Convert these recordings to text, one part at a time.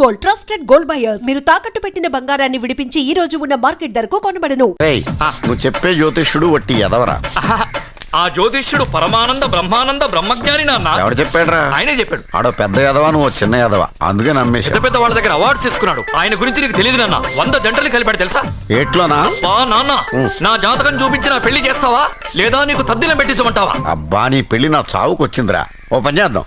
Gold trusted gold buyers మీరు తాకట్టు పెట్టిన బంగారాన్ని విడిపించి ఈ రోజు ఉన్న మార్కెట్ ధరకు కొనబడను. నువ్వు చెప్పే జ్యోతిష్యుడు వట్టి ఎదవరా? ఆ జ్యోతిష్యుడు పరమానంద బ్రహ్మానంద బ్రహ్మజ్ఞాని నాన్న. ఎవడు చెప్పాడురా? ఆయనే చెప్పాడు. ఆడో పెద్ద ఎదవా నువ్వు చిన్న ఎదవ? అందుకే పెద్ద నమ్మేశా. పెద్ద వాళ్ళ దగ్గర అవార్డ్స్ తీసుకున్నాడు. ఆయన గురించి నీకు తెలియదు నాన్న. వంద జంటలు కలిపాడు తెలుసా? ఏట్లోనా? బా నాన్న. నా జాతకం చూపించి నా పెళ్ళి చేస్తావా? లేదా నీకు తద్దిలం పెట్టించమంటావా? అబ్బా నీ పెళ్ళి నా చావుకు వచ్చిందిరా ఓ పని చేద్దాం.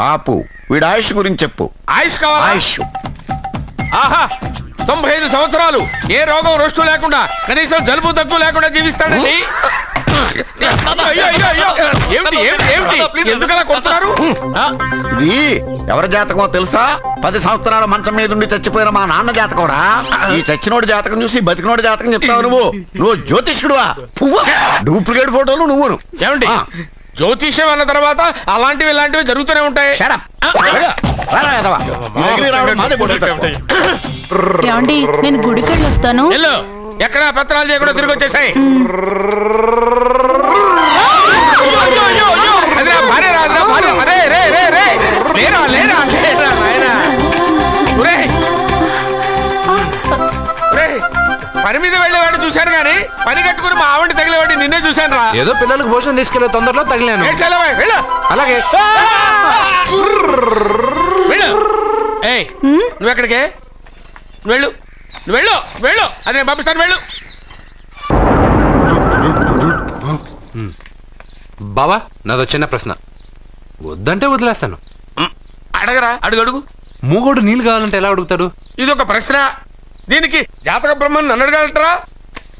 ఆపు. వీడి ఆయుష్ గురించి చెప్పు. ఆయుష్ కావాలా? ఆయుష్. ఆహా తొంభై ఐదు సంవత్సరాలు. ఏ రోగం రొస్టు లేకుండా కనీసం జలుబు దగ్గు లేకుండా జీవిస్తాడండి? అయ్యో, అయ్యో, అయ్యో. ఏమిటి ఏమిటి ఏమిటి? ఎందుకలా కొడుతున్నారు? ఆ, ఇది ఎవరి జాతకమో తెలుసా? పది సంవత్సరాల మంచం మీద ఉండి చచ్చిపోయిన మా నాన్న జాతకం రా. ఈ చచ్చినోడి జాతకం చూసి బతికినోడి జాతకం చెప్తావు నువ్వు. నువ్వు జ్యోతిష్కుడువా? పువ్వు? డూప్లికేట్ ఫోటోలు నువ్వును. ఏమండి? ఆ. జ్యోతిష్యం అన్న తర్వాత అలాంటివి ఇలాంటివి జరుగుతూనే ఉంటాయి. ఏమండి నేను గుడికెళ్ళి వస్తాను. వెళ్ళు ఎక్కడ పత్రాలు చేయకుండా తిరిగి వచ్చేసాయి. లేరా లేరా లేరా నాయనా. ఒరేయ్. ఒరేయ్, పని మీద వెళ్ళేవాడిని చూశాను కానీ పని కట్టుకుని మా ఆవిడ తగిలేవాడిని నిన్నే చూశాను రా. ఏదో పిల్లలకు భోజనం తీసుకెళ్ళే తొందరలో తగిలాను. అలాగే. ఏయ్ నువ్వు ఎక్కడికే? వెళ్ళు. వెళ్ళు. వెళ్ళు. అదే పంపిస్తాను వెళ్ళు. బావా నాదో చిన్న ప్రశ్న. వద్దంటే వదిలేస్తాను. అడగరా అడుగు అడుగు. మూగోడు నీళ్ళు కావాలంటే ఎలా అడుగుతాడు? ఇది ఒక ప్రశ్న. దీనికి జాతక బ్రహ్మను నన్ను అడగలటరా? ఊ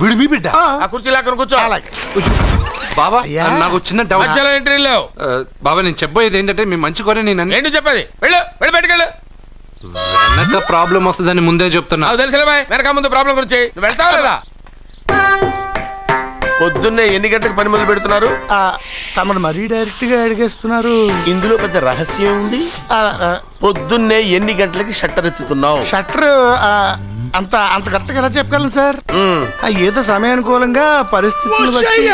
వీడు మీ బిడ్డ? ఆ, కుర్చీ లాక్కను కూర్చో. బాబా అయ్యా. నాకు చిన్న డౌట్ మధ్యలో ఎంట్రీ లేవు. ఆ, బాబా నేను చెప్పబోయేది ఏంటంటే మీ మంచి కోరే నేను అన్ని- ఏంటి చెప్పేది? వెళ్ళు వెళ్ళి బయటకు వెళ్ళు. వెనక ప్రాబ్లం వస్తుందని ముందే చెప్తున్నా. నాకు తెలుసులే బాయ్ వెనక ముందు ప్రాబ్లం గురించి. నువ్వు వెళ్తావా లేదా? పొద్దున్నే ఎన్ని గంటలకు పని మొదలు పెడుతున్నారు? ఆ, తమను మరీ డైరెక్ట్గా అడిగేస్తున్నారు. ఇందులో పెద్ద రహస్యం ఉంది. పొద్దున్నే ఎన్ని గంటలకి షట్టర్ ఎత్తుతున్నావు? షట్టర్ అంత అంత కరెక్ట్గా ఎలా చెప్పగలను సార్. ఆ, ఏదో సమయానుకూలంగా పరిస్థితులు బట్టి.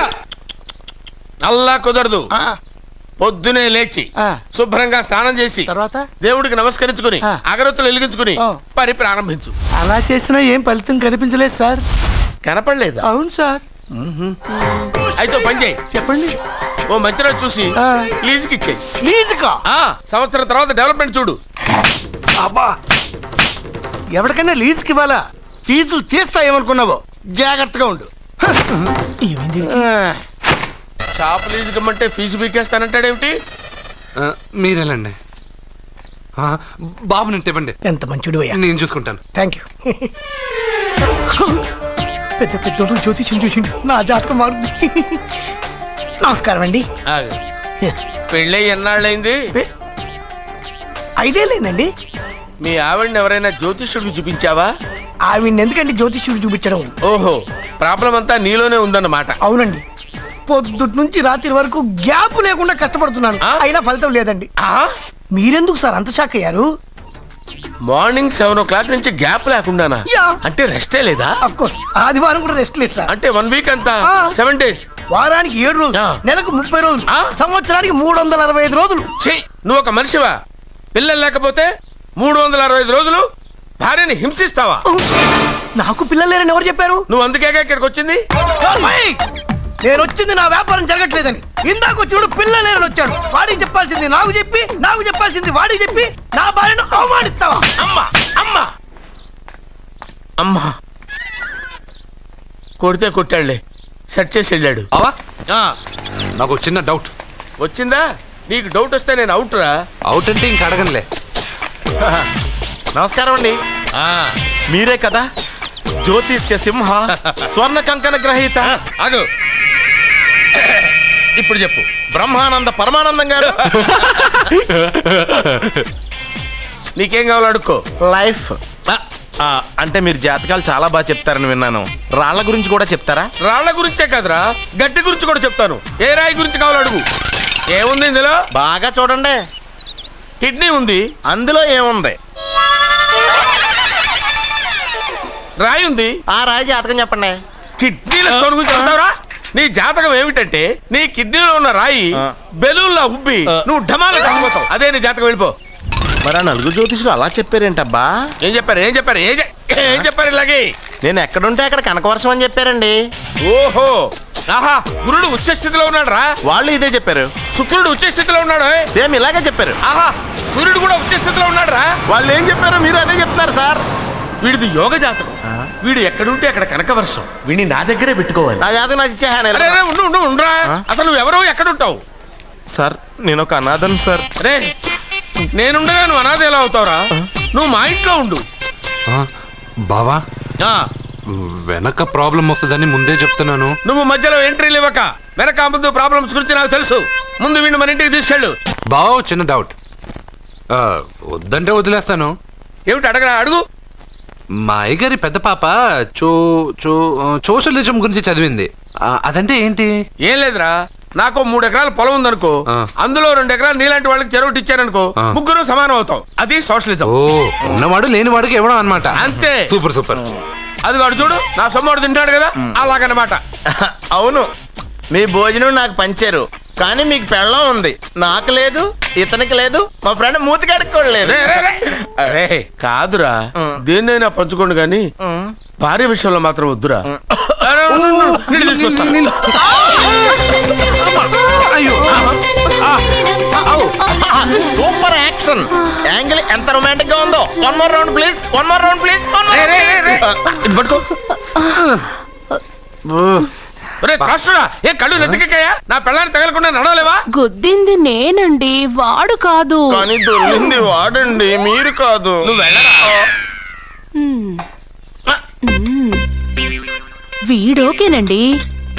అల్లా కుదరదు. ఆ, పొద్దునే లేచి ఆ. శుభ్రంగా స్నానం చేసి తర్వాత? దేవుడికి నమస్కరించుకుని ఆ. అగరొత్తులు వెలిగించుకుని ఆ. పని ప్రారంభించు. అలా చేసినా ఏం ఫలితం కనిపించలేదు సార్. కనపడలేదా. అవును సార్. అయితే ఓ పని చేయి. చెప్పండి. ఓ మంచి రోజు చూసి ఆ. లీజుకి ఇచ్చేయి. ప్లీజ్గా ఆ, సంవత్సరం తర్వాత డెవలప్మెంట్ చూడు. అబ్బా ఎవరికైనా లీజుకి ఇవ్వాలా? ఫీజులు తీస్తాయేమనుకున్నావో? జాగ్రత్తగా ఉండు. షాప్ లీజుకి ఇమ్మంటే ఫీజు పీకేస్తానంటాడేమిటి మీరేలండి ఆ, బాబు నేను ఇవ్వండి ఎంత మంచిడు నేను చూసుకుంటాను. థ్యాంక్ యూ పెద్ద పెద్దోడు జ్యోతిష్యం చూసిండు. నా జాతకం మారుంది నమస్కారం అండి. పెళ్ళై ఎన్నాళ్ళైంది? ఐదేళ్ళైందండి. మీ ఆవిడని ఎవరైనా జ్యోతిష్యుడికి చూపించావా? ఆవిడ ఎందుకండి జ్యోతిష్యుడు చూపించడం? ఓహో ప్రాబ్లం అంతా నీలోనే ఉందన్నమాట. అవునండి. పొద్దుటి నుంచి రాత్రి వరకు గ్యాప్ లేకుండా కష్టపడుతున్నాను. ఆ? అయినా ఫలితం లేదండి. ఆ? మీరెందుకు సార్ అంత షాక్ అయ్యారు? మార్నింగ్ సెవెన్ ఓ క్లాక్ నుంచి గ్యాప్ లేకుండానా? యా. అంటే రెస్టే లేదా? అఫ్ కోర్స్ ఆదివారం కూడా రెస్ట్ లేదు సార్. అంటే వన్ వీక్ అంతా? ఆ. Seven days? వారానికి ఏడు రోజులు ఆ. నెలకు ముప్పై రోజులు ఆ. సంవత్సరానికి మూడు వందల అరవై ఐదు రోజులు. ఛీ నువ్వు ఒక మనిషివా? పిల్లలు లేకపోతే మూడు వందల అరవై ఐదు రోజులు భార్యని హింసిస్తావా? నాకు పిల్లలు లేరని ఎవరు చెప్పారు? నువ్వు అందుకేగా ఇక్కడికి వచ్చింది! నేను వచ్చింది నా వ్యాపారం జరగట్లేదని. ఇందాక వచ్చినప్పుడు పిల్లలు లేరని వచ్చాడు. వాడికి చెప్పాల్సింది నాకు చెప్పి నాకు చెప్పాల్సింది వాడికి చెప్పి నా భార్యను అవమానిస్తావా? అమ్మా అమ్మా! అమ్మా! కొడితే కొట్టాడులే. సెట్ చేసి వెళ్ళాడు. బావా? ఆ, నాకు ఒక చిన్న డౌట్. వచ్చిందా? నీకు డౌట్ వస్తే నేను అవుట్ రా అవుట్ అంటే ఇంక అడగనులే. నమస్కారం అండి. మీరే కదా? జ్యోతిష్య సింహ స్వర్ణ కంకణ గ్రహీత. అదు ఇప్పుడు చెప్పు. బ్రహ్మానంద పరమానందం గారు. నీకేం కావాలో అడుక్కో. లైఫ్ అంటే మీరు జాతకాలు చాలా బాగా చెప్తారని విన్నాను. రాళ్ళ గురించి కూడా చెప్తారా? రాళ్ళ గురించే కదరా. గట్టి గురించి కూడా చెప్తాను. ఏ రాయి గురించి కావాలో అడుగు. ఏముంది ఇందులో? బాగా చూడండి. కిడ్నీ ఉంది అందులో ఏముంది? రాయి ఉంది. ఆ రాయి జాతకం చెప్పండి. కిడ్నీల స్టోన్ గురించి చెప్తావురా? నీ జాతకం ఏమిటంటే నీ కిడ్నీలో ఉన్న రాయి. బెలూన్లా ఉబ్బి. నువ్వు ఢమాల చచ్చిపోతావు అదే నీ జాతకం వెళ్ళిపో. మరి ఆ నలుగురు జ్యోతిషులు అలా చెప్పారేంటబ్బా? ఏం చెప్పారు ఏం చెప్పారు ఏం చె- ఏం చెప్పారు ఇలాగే? నేను ఎక్కడుంటే అక్కడ కనకవర్షం అని చెప్పారండి. ఓహో! ఆహా గురుడు ఉచ్చ స్థితిలో ఉన్నాడు రా వాళ్ళు ఇదే చెప్పారు. శుక్రుడు ఉచ్చ స్థితిలో ఉన్నాడు. సేమ్ ఇలాగే చెప్పారు. ఆహా సూర్యుడు కూడా ఉచ్చ స్థితిలో ఉన్నాడు రా వాళ్ళు ఏం చెప్పారు మీరు అదే చెప్తున్నారు సార్. వీడిది యోగ జాతకం. వీడు ఎక్కడుంటే అక్కడ కనకవర్షం. వీడిని నా దగ్గరే పెట్టుకోవాలి. నా జాతకం నాకు ఇచ్చేహాను అరే అరే, ఉండు ఉండు ఉండురా? అసలు నువ్వు ఎవరో ఎక్కడుంటావు? సార్ నేను ఒక అనాథన్ సార్. రే నేనుండగా నువ్వు అనాథ ఎలా అవుతావురా? నువ్వు మా ఇంట్లో ఉండు. బావా? వెనక ప్రాబ్లం వస్తుందని ముందే చెప్తున్నాను. నువ్వు మధ్యలో ఎంట్రీలు ఇవ్వక వెనక ముందు ప్రాబ్లమ్స్ గురించి నాకు తెలుసు. ముందు వీడిని మన ఇంటికి తీసుకెళ్ళు. బావా చిన్న డౌట్ వద్దంటే వదిలేస్తాను. ఏమిటి అడగరా? అడుగు. మా అయ్యగారి పెద్ద పాప చో చో సోషలిజం గురించి చదివింది. అదంటే ఏంటి? ఏం లేదురా. నాకు మూడు ఎకరాల పొలం ఉందనుకో. అందులో రెండు ఎకరాలు నీలాంటి వాళ్ళకి చెరువు ఇచ్చారనుకో. ముగ్గురు సమానం అవుతాం అది సోషలిజం. ఓ ఉన్నవాడు లేనివాడికి ఇవ్వడం అనమాట అంతే. Super super. అది వాడు చూడు నా సొమ్మడు తింటాడు కదా అలాగనమాట. అవును మీ భోజనం నాకు పంచారు కానీ మీకు పెళ్ళం ఉంది. నాకు లేదు ఇతనికి లేదు మా ఫ్రెండ్ మూతి కడుక్కోలేదు కాదురా దేన్నైనా పంచుకోండి కానీ భార్య విషయంలో మాత్రం వద్దురా. తీసుకొస్తా. Super action. యాంగిల్ ఎంత రొమాంటిక్గా ఉందో one more round please one more round please. ఇది పట్టుకో. రే రాష్ట్రుడా ఏ కళ్ళు నెత్తికెక్కాయా? నా పెళ్ళాన్ని తగలకుండా నడవలేవా? గుద్దింది నేనండి వాడు కాదు. కానీ దొల్లింది వాడండి మీరు కాదు. నువ్వు వెళ్ళరా. వీడోకేనండి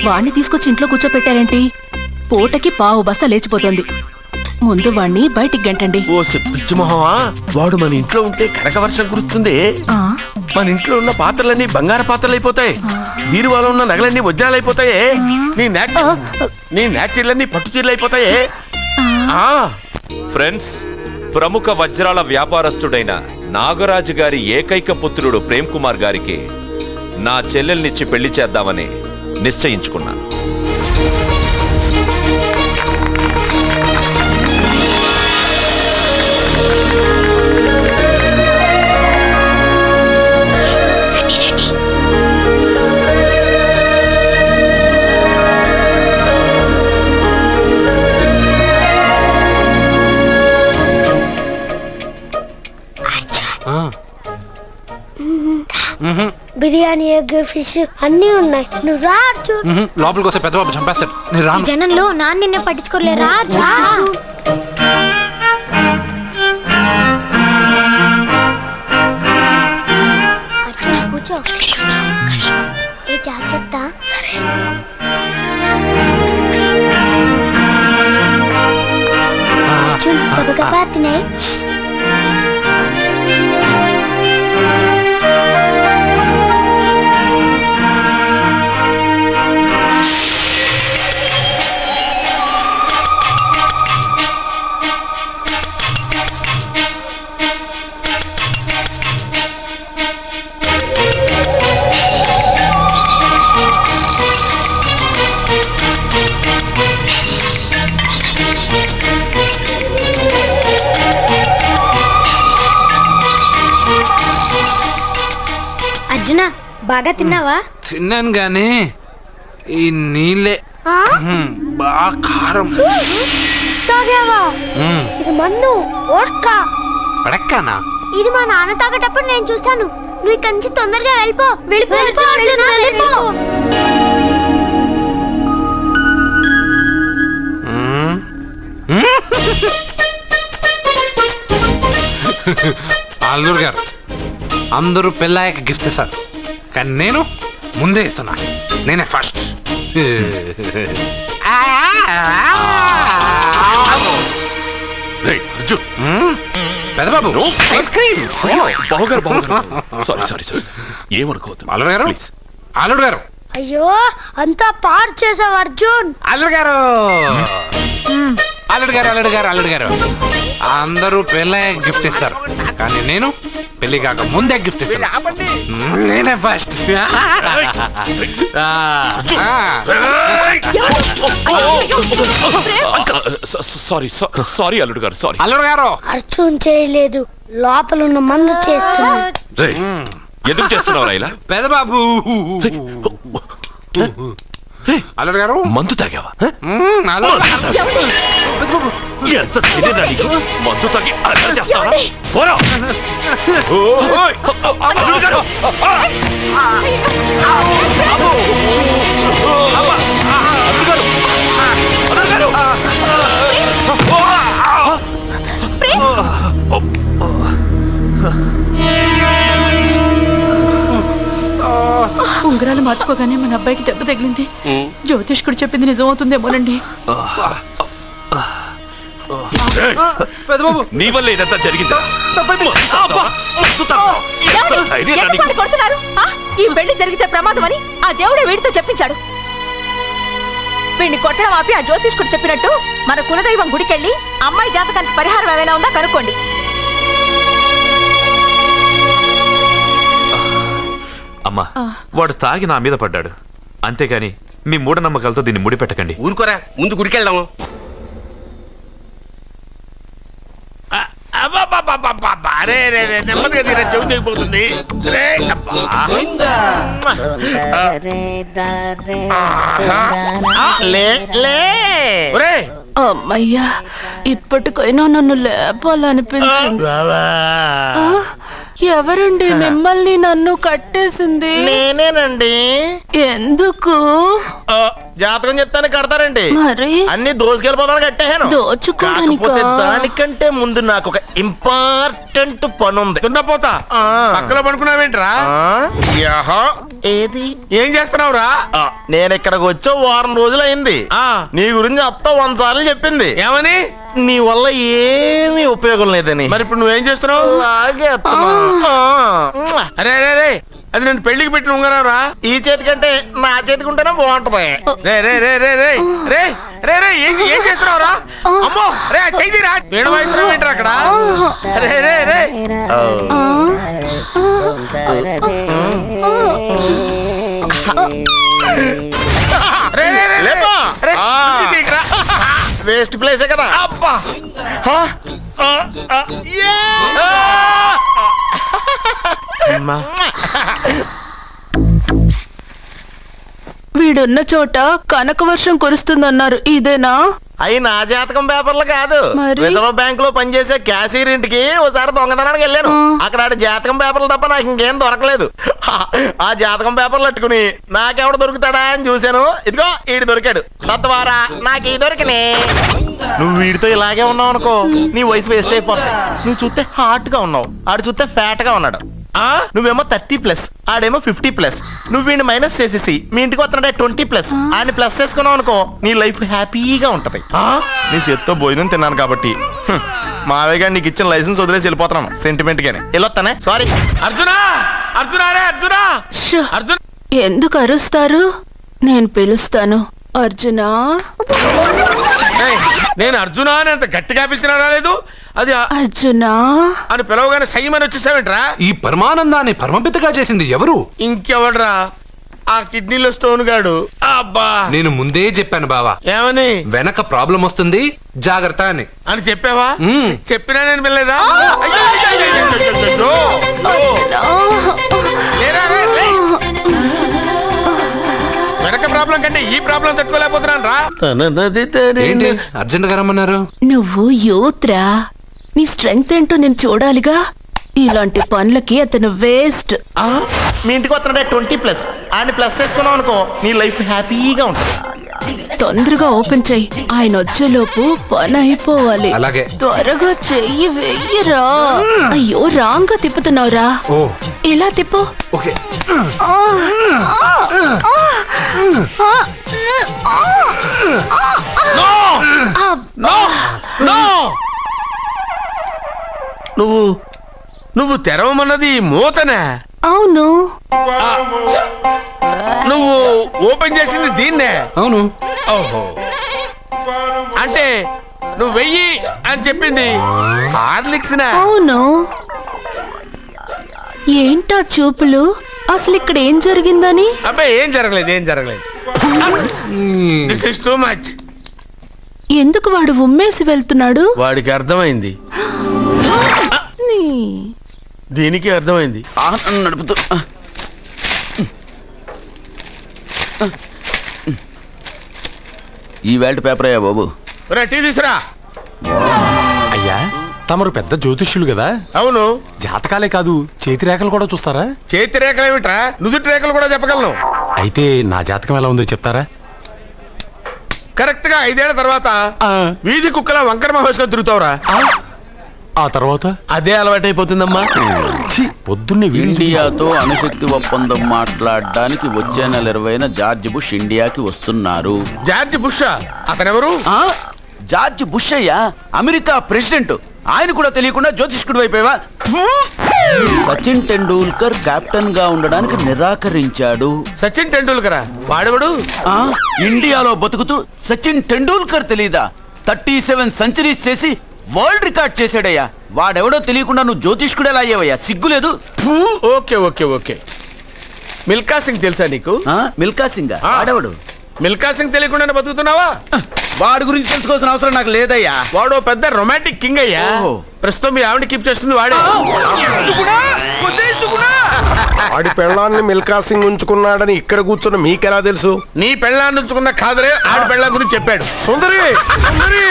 వాణ్ణి తీసుకొచ్చి ఇంట్లో కూర్చోపెట్టారేంటి? పూటకి పావు బస్తా లేచిపోతుంది. ముందు వాణ్ణి బయటికి గంటండి. ఓ పిచ్చి మొహమా? వాడు మన ఇంట్లో ఉంటే కనక వర్షం కురుస్తుంది. ఆ, మన ఇంట్లో ఉన్న పాత్రలన్నీ బంగారు పాత్రలు అయిపోతాయి బీరువాలో ఉన్న నగలన్నీ వజ్రాలు అయిపోతాయి నీ నాచి నీ నాచీర్లన్నీ పట్టు చీరలు అయిపోతాయి ఆ. ఫ్రెండ్స్ ప్రముఖ వజ్రాల వ్యాపారస్తుడైన నాగరాజు గారి ఏకైక పుత్రుడు ప్రేమ్ కుమార్ గారికి నా చెల్లెల్నిచ్చి పెళ్ళి చేద్దామని నిశ్చయించుకున్నాను. బిర్యానీ ఎగ్ ఫిష్ అన్ని ఉన్నాయి. నువ్వు రా లోపలికి వస్తే పెద్ద బాబు చంపేస్తాడు. నేను రాను. జనంలో నాన్న నిన్నే పట్టించుకోలేరా రా అర్జున్ కూర్చో. ఏ జాగ్రత్త. అర్జున్ గబగబా తినే. బాగా తిన్నావా? తిన్నాను గానీ ఈ నీళ్ళే. బాగా కారం. తాగావా? ఇది మన్ను ఓట్కా? పడక్కనా ఇది మా నాన్న తాగేటప్పుడు నేను చూశాను. నువ్వు ఇక్కడి నుంచి తొందరగా వెళ్ళిపో. వెళ్ళిపో. అల్లుడు గారు అందరూ పెళ్ళాయక గిఫ్ట్ ఇస్తారు. కానీ నేను ముందే ఇస్తున్నా. నేనే ఫస్ట్ అర్జున్. పెద్దబాబు ఐస్ క్రీమ్. బావగారు బావగారు. Sorry sorry sorry. ఏమనుకోవద్దు. అల్లుడు గారు? ప్లీజ్. అల్లుడు గారు. అయ్యో అంతా పాడు చేసావు అర్జున్. అల్లుడు గారు. అల్లుడు గారు అల్లుడు గారు అల్లుడు గారు. అందరూ పెళ్ళయ్యాక గిఫ్ట్ ఇస్తారు. కానీ నేను పెళ్ళి కాక ముందే గిఫ్ట్ ఇస్తాను. నేనే ఫస్ట్ సారీ సారీ అల్లుడు గారు సారీ. అల్లుడు గారు. అర్జున్ చేయలేదు. లోపల ఉన్న మందు చేస్తున్నా ఎందుకు చేస్తున్నావు ఇలా పెద్దబాబు అల్లుడు గారు మందు తాగావా హ? మ్మ్, అల్లుడు. ఎంత తెలియదా నీకు మందు తాగి అలా చేస్తావా పోరా ఓయ్! అల్లుడు గారు! ఆ! అమ్మో! అమ్మ! అల్లుడు గారు! అల్లుడు గారు! ఉంగరాలు మార్చుకోగానే మన అబ్బాయికి దెబ్బ తగిలింది. జ్యోతిష్కుడు చెప్పింది నిజమవుతుందేమోనండి. నీ వల్ల ఇదంతా జరిగిందా? ఈ పెళ్ళి జరిగితే ప్రమాదం అని ఆ దేవుడే వీడితో చెప్పించాడు. వీడిని కొట్టడం ఆపి ఆ జ్యోతిష్కుడు చెప్పినట్టు మన కులదైవం గుడికెళ్ళి అమ్మాయి జాతకానికి పరిహారం ఏమైనా ఉందా కనుక్కోండి. అమ్మా వాడు తాగి నా మీద పడ్డాడు. అంతేగాని మీ మూఢనమ్మకాలతో దీన్ని ముడిపెట్టకండి. ఊరుకోరా ముందు గుడికెళ్దాము. అమ్మయ్యా ఇప్పటికైనా నన్ను లేపాలనిపించింది. ఎవరండి? మిమ్మల్ని నన్ను కట్టేసింది? నేనేనండి. ఎందుకు? ఆ, జాతకం చెప్తాను కడతారండి. మరి? అన్ని దోసుకెళ్ళిపోతాను కట్టేహాను దోచుకోడానికా? కాకపోతే దానికంటే ముందు నాకు ఒక ఇంపార్టెంట్ పని ఉంది. పక్కలో పడుకున్నావేంట్రా? ఆ, యాహా. ఏది? ఏం చేస్తున్నావురా? నేను ఇక్కడికి వచ్చే వారం రోజులు అయింది ఆ, నీ గురించి అత్త వంద సార్లు చెప్పింది. ఏమని? నీ వల్ల ఏమీ ఉపయోగం లేదని. మరి ఇప్పుడు నువ్వేం చేస్తున్నావు? అలాగే అత్తమా. అరే అరే అరే అది నేను పెళ్ళికి పెట్టిన ఉంగరారా ఈ చేతి కంటే నా చేతికి ఉంటేనే బాగుంటది రే రే రే రే రే రే రే రే ఏం ఏం చేస్తున్నావురా అమ్మో రే చెయ్యిరా వేణు వాయిస్తున్నావు ఏంట్రా అక్కడ రే రే రే రే రే రే. రే. వేస్ట్ ప్లేసే కదా అబ్బా! అమ్మా. వీడున్న చోట కనక వర్షం కురుస్తుందన్నారు. ఇదేనా? అయి నా జాతకం పేపర్లు కాదు. మరి? రిజర్వ్ బ్యాంక్లో పనిచేసే క్యాషియర్ ఇంటికి ఒకసారి దొంగతనానికి వెళ్ళాను. అక్కడ ఆడి జాతకం పేపర్లు తప్ప నాకు ఇంకేం దొరకలేదు. ఆ జాతకం పేపర్లు పట్టుకుని నాకెవడ దొరుకుతాడా అని చూశాను. ఇదిగో ఈడు దొరికాడు. తద్వారా నాకు ఈ దొరికినే. నువ్వు వీడితో ఇలాగే ఉన్నావు అనుకో నీ వయసు వేస్ట్ అయిపోతుంది నువ్వు చూస్తే హాట్గా ఉన్నావు. ఆడు చూస్తే ఫ్యాట్గా ఉన్నాడు. ఆ? నువ్వేమో థర్టీ ప్లస్ ఆడేమో ఫిఫ్టీ ప్లస్. నువ్వు వీడిని మైనస్ చేసేసి మీ ఇంటికి వస్తున్నాడే ట్వంటీ ప్లస్. ఆయన ప్లస్ చేసుకున్నావు అనుకో నీ లైఫ్ హ్యాపీగా ఉంటది. ఆ? నీ చేత్తో భోజనం తిన్నాను కాబట్టి. హ్మ్. మావయ్య గారు నీకు ఇచ్చిన లైసెన్స్ వదిలేసి వెళ్ళిపోతున్నాను సెంటిమెంట్ గానే. వెళ్ళొస్తానే సారీ అర్జునా! అర్జునా రే అర్జునా! షో, అర్జున్! ఎందుకు అరుస్తారు? నేను పిలుస్తాను. అర్జునా? ఏయ్, నేను అర్జునా అని అంత గట్టిగా పిలిచినా రాలేదు. అది ఆ- అర్జునా? అని పిలవగానే సైమని వచ్చేసావేంట్రా? ఈ పరమానందాన్ని పరమపితగా చేసింది ఎవరు? ఇంకెవడ్రా? ఆ కిడ్నీలో స్టోన్ గాడు. అబ్బా! నేను ముందే చెప్పాను బావా. ఏమని? వెనక ప్రాబ్లం వస్తుంది జాగ్రత్త అని. అని చెప్పావా? మ్మ్. చెప్పినా నేను వెళ్ళలేదా అయ్యో, అయ్యో, అయ్యో, అయ్యో, అయ్యో, అయ్యో, అయ్యో. లేరా, రే, రే. వెనక ప్రాబ్లం కంటే ఈ ప్రాబ్లం తట్టుకోలేకపోతున్నాను రా. ఏంటి? అర్జెంట్గా రమ్మన్నారు. నువ్వు యూత్రా? నీ స్ట్రెంగ్త్ ఏంటో నేను చూడాలిగా ఇలాంటి పనులకి అతను వేస్ట్ మీ ఇంటికి వస్తున్నాడే ట్వంటీ ప్లస్ ఆయన ప్లస్ చేసుకున్నావు అనుకో నీ లైఫ్ హ్యాపీగా ఉంటుంది తొందరగా ఓపెన్ చెయ్యి ఆయన వచ్చేలోపు పని అయిపోవాలి అలాగే. త్వరగా చెయ్యి వెయ్యరా అయ్యో రాంగ్గా తిప్పుతున్నావురా ఓ ఇలా తిప్పు ఓకే నో నో నువ్వు నువ్వు తెరవమన్నది మూతనే? అవును. నువ్వు ఓపెన్ చేసింది దీన్నే? అవును. ఓహో. అంటే నువ్వు వెయ్యి అని చెప్పింది హార్లిక్స్ అవును. ఏంటా చూపులు? అసలు ఇక్కడ ఏం జరిగిందని? అబ్బాయి ఏం జరగలేదు ఏం జరగలేదు. దిస్ ఇస్ టూ మచ్ ఎందుకు వాడు ఉమ్మేసి వెళ్తున్నాడు? వాడికి అర్థమైంది. దీనికి అర్థమైంది. నడుపుతూ. ఈ వేల్ట్ పేపర్ అయ్యా బాబు. రా టీ తీసురా. అయ్యా తమరు పెద్ద జ్యోతిష్యులు కదా? అవును. జాతకాలే కాదు చేతి రేఖలు కూడా చూస్తారా? చేతి రేఖలు ఏమిట్రా? నుదుటి రేఖలు కూడా చెప్పగలను. అయితే నా జాతకం ఎలా ఉందో చెప్తారా? కరెక్ట్గా ఐదేళ్ళ తర్వాత వీధి కుక్కల వంకర మహోత్సవం తిరుగుతావురా. ఆ తర్వాత? అదే అలవాటైపోతుందమ్మా. ఛీ, పొద్దున్నే వీడి ఇండియాతో అణుశక్తి ఒప్పందం మాట్లాడడానికి వచ్చే నెల ఇరవైన జార్జ్ బుష్ ఇండియాకి వస్తున్నారు. జార్జ్ బుషా అతనెవరు? ఆ? జార్జ్ బుష్ అయ్యా అమెరికా ప్రెసిడెంట్. ఆయన కూడా తెలియకుండా జ్యోతిష్కుడు అయిపోయావా సచిన్ టెండూల్కర్ కెప్టెన్గా ఉండడానికి నిరాకరించాడు. సచిన్ టెండూల్కరా? వాడెవడు? ఆ ఇండియాలో బతుకుతూ సచిన్ టెండూల్కర్ తెలీదా? థర్టీ సెవెన్ సెంచరీస్ చేసి వరల్డ్ రికార్డ్ చేశాడయ్యా వాడెవడో తెలియకుండా నువ్వు జ్యోతిష్కుడు ఎలా అయ్యావయ్యా సిగ్గులేదు okay okay okay Milkha Singh తెలుసా నీకు ఆ, మిల్కా సింగ్ ఆ. వాడెవడు మిల్కా సింగ్ తెలియకుండానే బతుకుతున్నావా వాడి గురించి తెలుసుకోవాల్సిన అవసరం నాకు లేదయ్యా వాడు పెద్ద రొమాంటిక్ కింగ్ అయ్యా. ప్రస్తుతం మీ ఆవిడ కీప్ చేస్తుంది వాడే ఆడి పెళ్ళాన్ని మిల్కా సింగ్ ఉంచుకున్నాడని ఇక్కడ కూర్చున్న మీకెలా తెలుసు నీ పెళ్ళాన్ని ఉంచుకున్న కాదరే ఆడి పెళ్ళాం గురించి చెప్పాడు సుందరి సుందరి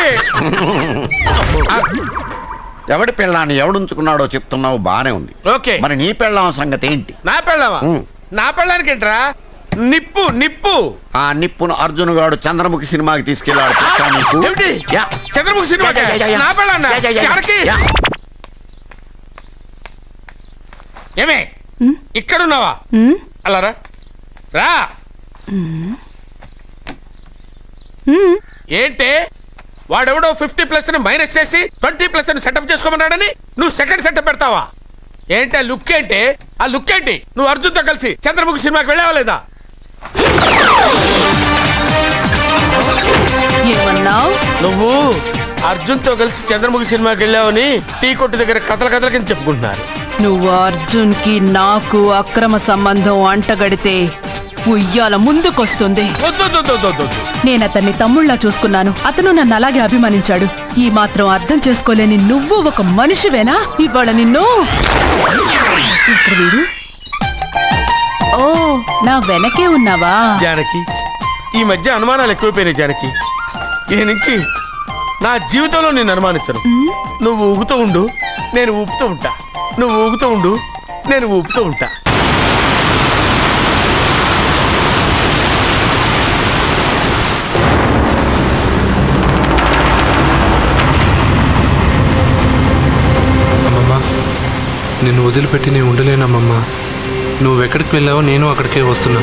ఎవడి పెళ్ళాన్ని ఎవడుంచుకున్నాడో చెప్తున్నావు బానే ఉంది ఓకే మరి నీ పెళ్ళాం సంగతి ఏంటి నా పెళ్ళావా ఉమ్. నా పెళ్ళానికి ఏంట్రా నిప్పు నిప్పు ఆ నిప్పును అర్జున్ గాడు చంద్రముఖి సినిమాకి తీసుకెళ్ళాడు తెలుసా నీకు? ఏమిటి yeah. Chandramukhi cinema yeah, yeah, yeah, yeah. నా పెళ్ళాన్న యా, యా, యా, యా. ఎవరికి? యా. ఏమే ఇక్కడున్నావా? అలా రా. ఏంటే? వాడెవడో ఫిఫ్టీ ప్లస్ని మైనస్ చేసి ట్వంటీ ప్లస్ని సెటప్ చేసుకోమన్నాడని నువ్వు సెకండ్ సెటప్ పెడతావా? ఏంటి ఆ లుక్ ఏంటి? ఆ లుక్ ఏంటి? నువ్వు అర్జున్తో కలిసి చంద్రముఖి సినిమాకి వెళ్ళావా లేదా? నువ్వు అర్జున్తో కలిసి చంద్రముఖి సినిమాకి వెళ్ళావని టీ కొట్టు దగ్గర కథల కథల కింద చెప్పుకుంటున్నారు. నువ్వు అర్జున్కి నాకు అక్రమ సంబంధం అంటగడితే ఉయ్యాల ముందుకొస్తుంది. నేను అతన్ని తమ్ముళ్ళ చూసుకున్నాను. అతను నన్ను అలాగే అభిమానించాడు. ఈ మాత్రం అర్థం చేసుకోలేని నువ్వు ఒక మనిషివేనా? ఇవాళ నిన్ను వీడు? ఓ నా వెనకే ఉన్నావా? జానకి ఈ మధ్య అనుమానాలు ఎక్కువైపోయినాయి జానకి. ఈ నుంచి నా జీవితంలో నేను అనుమానించను. నువ్వు ఊగుతూ ఉండు నేను ఊపుతూ ఉంటా. నువ్వు ఊగుతూ ఉండు నేను ఊపుతూ ఉంటా. అమ్మమ్మ నిన్ను వదిలిపెట్టి నేను ఉండలేనమ్మమ్మా. నువ్వు ఎక్కడికి వెళ్ళావో నేను అక్కడికే వస్తున్నా.